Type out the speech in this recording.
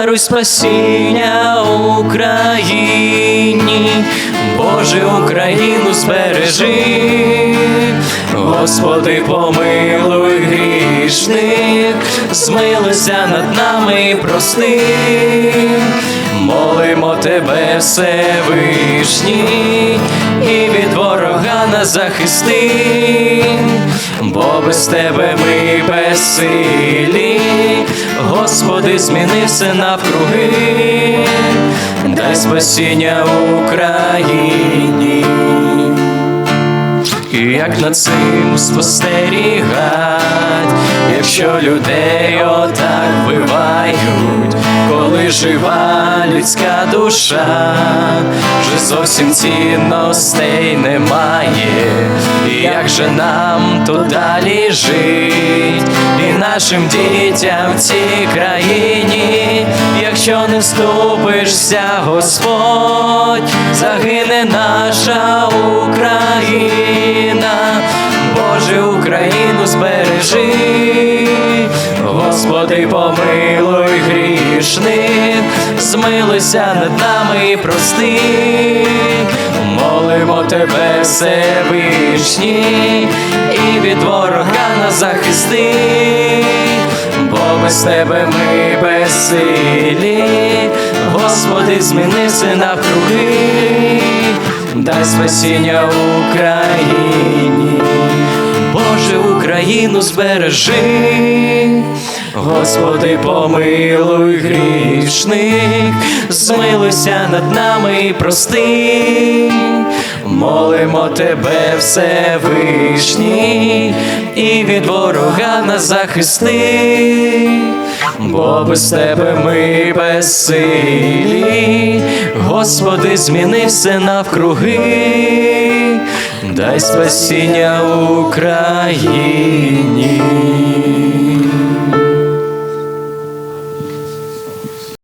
даруй спасіння Україні, Боже, Україну збережи, Господи, помилуй грішних, змилися над нами і прости, молимо тебе, Всевишній, і від ворога нас захисти, бо без тебе ми безсилі, Господи, зміни все навкруги, дай спасіння Україні. І як над цим спостерігать, якщо людей отак вбивають, коли жива людська душа, вже зовсім цінностей немає, як же нам далі жить, і нашим дітям в цій країні, якщо не вступишся, Господь, загине наша Україна, Боже, Україну збережи, Господи, помилуй грішних, змилися над нами і прости, тебе, Всевишній, і від ворога нас захисти, бо без тебе ми безсилі, Господи, зміни все навкруги, дай спасіння Україні. Боже, Україну збережи, Господи, помилуй грішних, змилуйся над нами і прости, молимо тебе, Всевишній, і від ворога нас захисти, бо без тебе ми безсилі, Господи, зміни все навкруги, дай спасіння Україні.